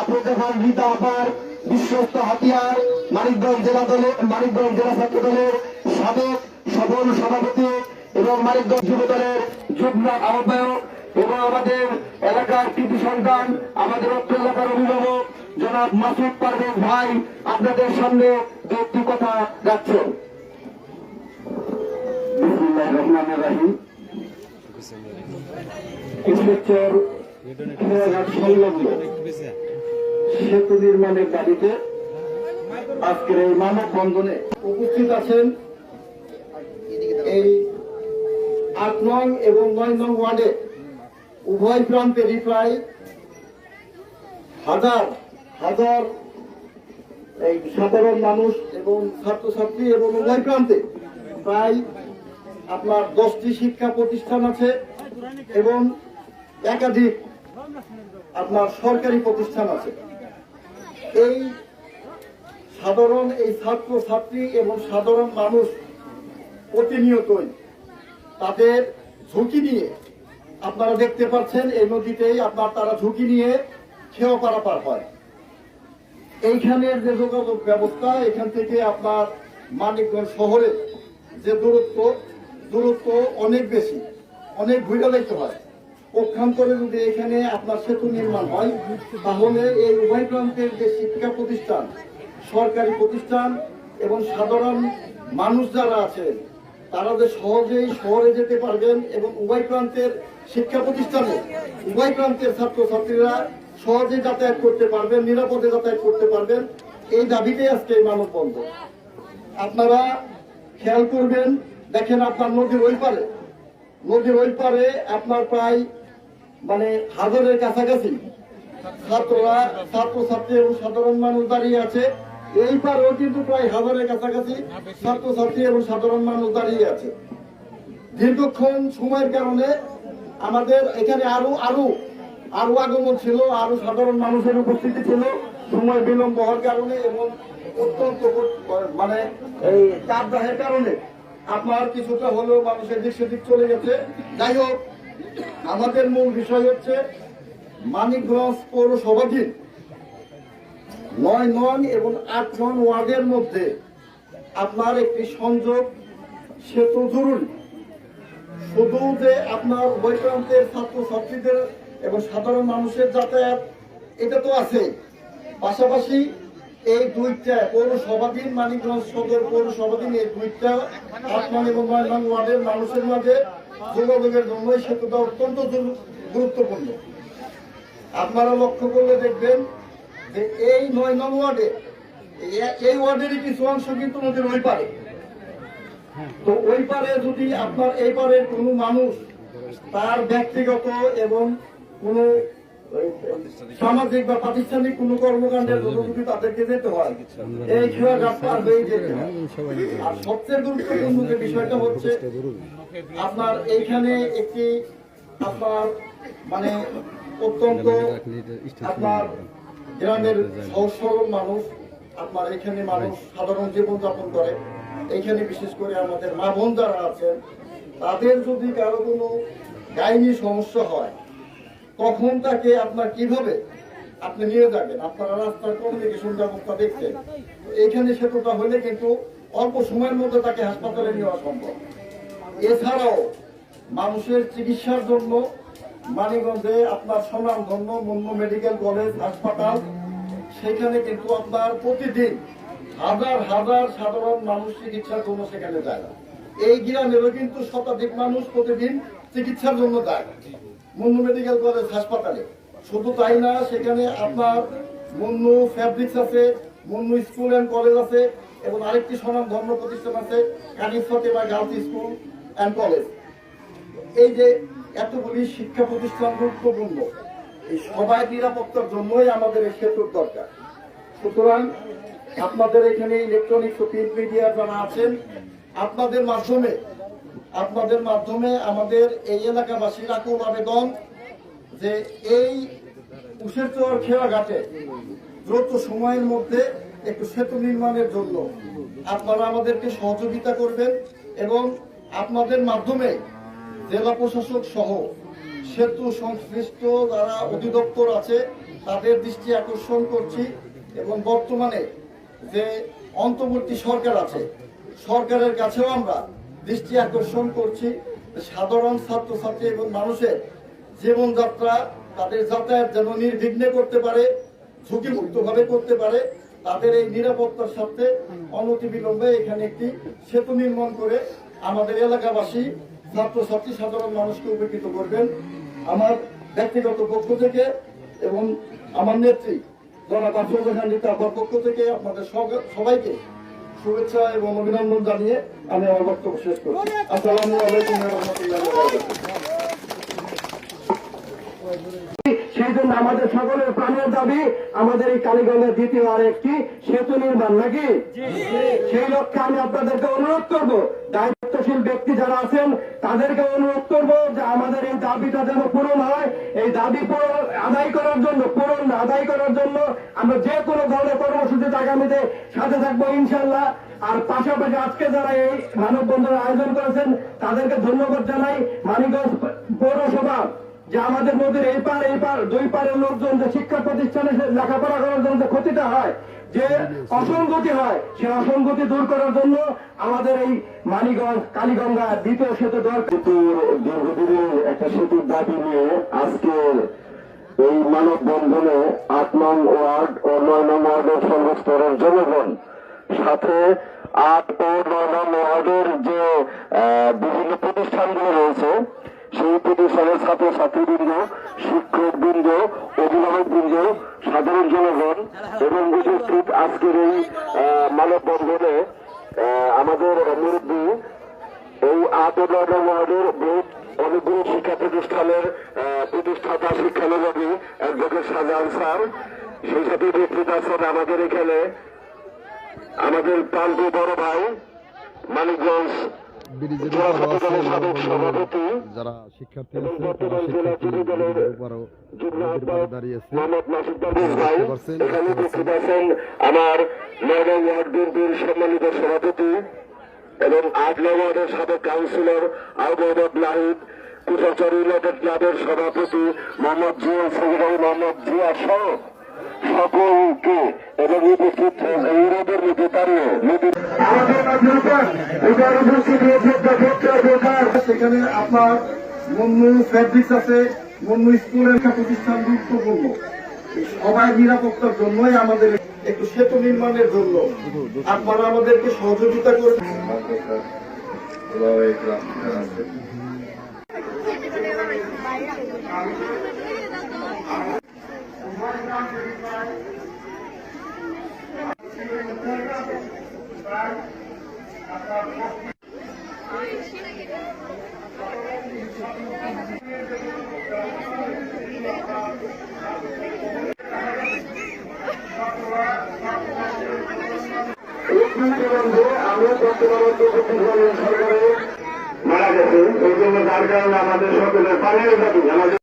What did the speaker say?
গীতা আপার বিশ্বস্ত হাতিয়ার মানিকগঞ্জ জেলা দলের মানিকগঞ্জ জেলা ছাত্র দলের সাবেক সফল সভাপতি এবং মানিকগঞ্জ যুব দলের যুগ্ম আহ্বায়ক এবং আমাদের এলাকার কৃতি সন্তান আমাদের এলাকার অভিভাবক জনাব মাসুদ পারভেজ ভাই আপনাদের সামনে একটি কথা খেয়াঘাট সংলগ্ন সেতু নির্মাণের দাবিতে আজকের এই মানব বন্ধনে উপস্থিত আছেন এই আট নং এবং নয় নং ওয়ার্ডে উভয় প্রান্তেরই প্রায় হাজার হাজার এই সাধারণ মানুষ এবং ছাত্রছাত্রী এবং উভয় প্রান্তে প্রায় আপনার দশটি শিক্ষা প্রতিষ্ঠান আছে এবং একাধিক আপনার সরকারি প্রতিষ্ঠান আছে। এই সাধারণ, এই ছাত্র ছাত্রী এবং সাধারণ মানুষ প্রতিনিয়তই তাদের ঝুঁকি নিয়ে, আপনারা দেখতে পাচ্ছেন এই নদীতেই আপনার তারা ঝুঁকি নিয়ে খেয়ে পারাপার হয়। এইখানের যে যোগাযোগ ব্যবস্থা, এখান থেকে আপনার মানিকগঞ্জ শহরে যে দূরত্ব দূরত্ব অনেক বেশি, অনেক ঘুরে হয়। পক্ষান্তরে যদি এখানে আপনার সেতু নির্মাণ হয়, তাহলে এই উভয় প্রান্তের যে শিক্ষা প্রতিষ্ঠান, সরকারি প্রতিষ্ঠান এবং সাধারণ মানুষ যারা আছেন, তারা যে সহজেই শহরে যেতে পারবেন এবং উভয় প্রান্তের শিক্ষা প্রতিষ্ঠানে, উভয় প্রান্তের ছাত্রছাত্রীরা সহজে যাতায়াত করতে পারবেন, নিরাপদে যাতায়াত করতে পারবেন, এই দাবিতে আজকে এই মানববন্ধন। আপনারা খেয়াল করবেন, দেখেন আপনার নদীর ওই পারে, নদীর ওই পারে আপনার প্রায় মানে হাজারের কাছাকাছি ছাত্ররা, ছাত্রছাত্রী এবং সাধারণ মানুষ দাঁড়িয়ে আছে। এই পারেও কিন্তু প্রায় হাজারের কাছাকাছি ছাত্রছাত্রী এবং সাধারণ মানুষ দাঁড়িয়ে আছে। দীর্ঘক্ষণ সময়ের কারণে আমাদের এখানে আরও আরও আরও আগমন ছিল আরও সাধারণ মানুষের উপস্থিতি ছিল। সময় বিলম্ব হওয়ার কারণে এবং অত্যন্ত মানে এই চাপদাহের কারণে আপনার কিছুটা হলেও মানুষের দিক সেদিক চলে গেছে। যাই হোক আমাদের মূল বিষয় হচ্ছে মানিকগঞ্জ পৌরসভাধীন। নয় নং এবং আট নং ওয়ার্ডের মধ্যে আপনার একটি সংযোগ সেতু জরুরি। শুধু যে আপনার উভয় প্রান্তের ছাত্রছাত্রীদের এবং সাধারণ মানুষের যাতায়াত, এটা তো আছে পাশাপাশি এই দুইটা পৌরসভাধীন মানিকগঞ্জ সদর পৌরসভাধীন এই দুইটা আট নং এবং নয় ওয়ার্ডের মানুষের মাঝে যোগাযোগের জন্য সেতুটা অত্যন্ত গুরুত্বপূর্ণ। আপনারা লক্ষ্য করলে দেখবেন যে এই নয় নং ওয়ার্ডে, এই ওয়ার্ডেরই কিছু অংশ কিন্তু নদীর ওই পারে। তো ওই পারে যদি আপনার এই পারের কোনো মানুষ তার ব্যক্তিগত এবং কোনো সামাজিক বা প্রাতিষ্ঠানিক কোনো কর্মকাণ্ডের জন্য যদি তাদেরকে যেতে হয়। এই পার হয়ে যেতে আর সবচেয়ে গুরুত্বপূর্ণ যে বিষয়টা হচ্ছে, আপনার এইখানে একটি আপনার মানে অত্যন্ত আপনার গ্রামের সহজ সরল মানুষ, আপনার এখানে মানুষ সাধারণ জীবনযাপন করে। এখানে বিশেষ করে আমাদের মা বোন যারা আছেন, তাদের যদি কারও কোনো গাইনি সমস্যা হয় তখন তাকে আপনার কীভাবে আপনি নিয়ে যাবেন? আপনারা রাস্তার কমিউনিকেশন ব্যবস্থা দেখছেন? এইখানে সেতুটা হলে কিন্তু অল্প সময়ের মধ্যে তাকে হাসপাতালে নেওয়া সম্ভব। এছাড়াও মানুষের চিকিৎসার জন্য মানিগঞ্জে আপনার সুনামধন্য মুন্ন মেডিকেল কলেজ, হাসপাতাল, সেখানে কিন্তু আপনার প্রতিদিন হাজার হাজার সাধারণ মানুষ চিকিৎসার জন্য সেখানে যায় না। এই গ্রামেরও কিন্তু শতাধিক মানুষ প্রতিদিন চিকিৎসার জন্য যায়। মুন্নু মেডিকেল কলেজ হাসপাতালে। শুধু তাই না, সেখানে আপনার মুন্নু ফ্যাব্রিক্স আছে, মুন্নু স্কুল অ্যান্ড কলেজ আছে, এবং আরেকটি সনাম ধর্ম প্রতিষ্ঠান আছে Kanis Fatema girls school and college এই যে এতগুলি শিক্ষা প্রতিষ্ঠান গুরুত্বপূর্ণ, এই সবাই নিরাপত্তার জন্যই আমাদের এই সেতুর দরকার। সুতরাং আপনাদের এখানে ইলেকট্রনিক্স ও প্রিন্ট মিডিয়া যারা আছেন, আপনাদের মাধ্যমে আপনাদের মাধ্যমে আমাদের এই এলাকাবাসীর আকুল আবেদন যে এই উশেরচর খেয়াঘাটে দ্রুত সময়ের মধ্যে একটু সেতু নির্মাণের জন্য আপনারা আমাদেরকে সহযোগিতা করবেন এবং আপনাদের মাধ্যমে জেলা প্রশাসক সহ সেতু সংশ্লিষ্ট যারা অধিদপ্তর আছে, তাদের দৃষ্টি আকর্ষণ করছি এবং বর্তমানে যে অন্তর্বর্তী সরকার আছে, সরকারের কাছেও আমরা দৃষ্টি আকর্ষণ করছি। সাধারণ ছাত্রছাত্রী এবং মানুষের জীবনযাত্রা, তাদের যাতায়াত যেন নির্বিঘ্নে করতে পারে ঝুঁকিমুক্ত ভাবে করতে পারে, তাদের এই নিরাপত্তার সাথে অনতিবিলম্বে এখানে একটি সেতু নির্মাণ করে আমাদের এলাকাবাসী, ছাত্রছাত্রী, সাধারণ মানুষকে উপকৃত করবেন। আমার ব্যক্তিগত পক্ষ থেকে এবং আমার নেত্রী, জনাব আফরোজা খান পক্ষ থেকে আপনাদের সবাইকে শুভেচ্ছা এবং অভিনন্দন জানিয়ে আমি আমার বক্তব্য শেষ করছি। আসসালামু আলাইকুম সেই জন্য আমাদের সকলের প্রাণের দাবি আমাদের এই কালীগঞ্জের দ্বিতীয় আর একটি সেতু নির্মাণ নাকি? সেই লক্ষ্যে আমি আপনাদেরকে অনুরোধ করব দায়িত্বশীল ব্যক্তি যারা আছেন তাদেরকে অনুরোধ করব আমাদের এই দাবিটা যেন পূরণ হয়, এই দাবি আদায় করার জন্য, পূরণ আদায় করার জন্য আমরা যে কোনো ধরনের কর্মসূচিতে আগামীতে সাথে থাকব ইনশাল্লাহ আর পাশাপাশি আজকে যারা এই মানববন্ধনের আয়োজন করেছেন, তাদেরকে ধন্যবাদ জানাই। মানিকগঞ্জ পৌরসভা, যে আমাদের নদীর এই পার এই পার, দুই পারের লোকজন যে শিক্ষা প্রতিষ্ঠানে লেখাপড়া করার জন্য ক্ষতিটা হয় যে অসঙ্গতি হয়, সে অসঙ্গতি দূর করার জন্য আমাদের এই মানিগঞ্জ, কালীগঙ্গা দ্বিতীয় সেতু দরকার। দীর্ঘদিনের একটা সেতুর দাবি নিয়ে আজকে এই মানব বন্ধনে আট নং ওয়ার্ড ও নয় নং ওয়ার্ডের সর্বস্তরের জনগণ, সাথে আট ও নয় নং ওয়ার্ডের যে বিভিন্ন প্রতিষ্ঠানগুলো রয়েছে, সেই প্রতিষ্ঠানের ছাত্র ছাত্রীবৃন্দ সাধারণ জনগণ এবং উপস্থিত আজকের এই মানববন্ধনে আমাদের মুরব্বী এই আট নয় ওয়ার্ডের বহুত অনেকগুলো শিক্ষা প্রতিষ্ঠানের প্রতিষ্ঠাতা শিক্ষানুরাগী অ্যাডভোকেট শাহজাহান স্যার, সেই সাথে উপস্থিত আছেন আমাদের এখানে আমাদের প্রান্ত বড় ভাই, মানিকগঞ্জ ব্রিজের উপরও আছে দলের সাবেক সভাপতি যারা শিক্ষার্থী আছে তারা শিক্ষার্থী ব্রিজের উপরও নদীর পাড়ে দাঁড়িয়ে আছে। মোহাম্মদ নাসির দাবির ভাই দেখতে পাচ্ছেন, এখানে দেখতে উপস্থিত আছেন আমার নয় ওয়ার্ড বিএনপির সম্মানিত সভাপতি এবং আট ওয়ার্ডের সাবেক কাউন্সিলর আবু লাহিদ কুচাচর ইউনাইটেড ক্লাবের সভাপতি মোহাম্মদ জিয়া মোহাম্মদ জিয়া সহ সকলকে এবং উপস্থিত ডক্টর বেকার সেখানে আপনার মুন্নু ফেব্রিক্স আছে মুন্নু স্কুলের প্রতিষ্ঠান গুরুত্বপূর্ণ। সবাই নিরাপত্তার জন্যই আমাদের একটু সেতু নির্মাণের জন্য আপনারা আমাদেরকে সহযোগিতা করবেন আমরা অন্তর্বর্তী সরকারে মারা গেছে এই জন্য আমাদের সকলের পানির দাবি আমাদের